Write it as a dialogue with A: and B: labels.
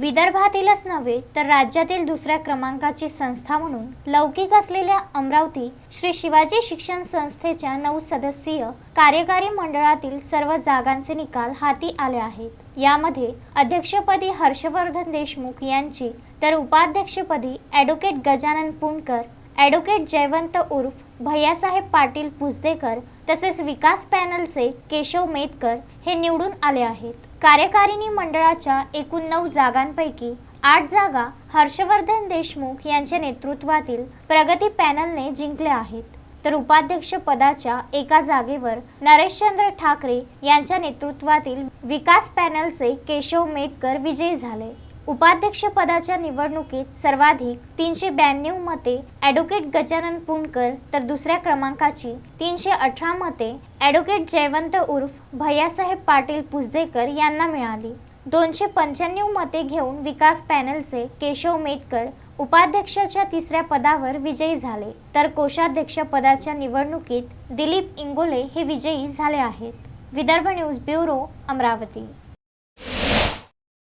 A: विदर्भातीलच नव्हे तर राज्यातील दुसऱ्या क्रमांकाची संस्था म्हणून लौकिक असलेल्या अमरावती श्री शिवाजी शिक्षण संस्थेच्या नऊ सदस्यीय कार्यकारी मंडळातील सर्व जागांचे निकाल हाती आले आहेत. यामध्ये अध्यक्षपदी हर्षवर्धन देशमुख यांची तर उपाध्यक्षपदी ॲडव्होकेट गजानन पुणकर ॲडव्होकेट जयवंत उर्फ भैयासाहेब पाटील पुजदेकर तसेच विकास पॅनलचे केशव मेतकर हे निवडून आले आहेत. कार्यकारिणी मंडळाच्या एकूण नऊ जागांपैकी आठ जागा हर्षवर्धन देशमुख यांच्या नेतृत्वातील प्रगती पॅनलने जिंकल्या आहेत. तर उपाध्यक्ष पदाच्या एका जागेवर नरेशचंद्र ठाकरे यांच्या नेतृत्वातील विकास पॅनलचे केशव मेतकर विजयी झाले. उपाध्यक्षपदाच्या निवडणुकीत सर्वाधिक तीनशे ब्याण्णव मते ॲडव्होकेट गजानन पुणकर तर दुसऱ्या क्रमांकाची तीनशे अठरा मते ॲडव्होकेट जयवंत उर्फ भैयासाहेब पाटील पुजदेकर यांना मिळाली. दोनशे पंच्याण्णव मते घेऊन विकास पॅनलचे केशव मेतकर उपाध्यक्षाच्या तिसऱ्या पदावर विजयी झाले. तर कोषाध्यक्ष पदाच्या निवडणुकीत दिलीप इंगोले हे विजयी झाले आहेत. Vidarbha news bureau Amravati.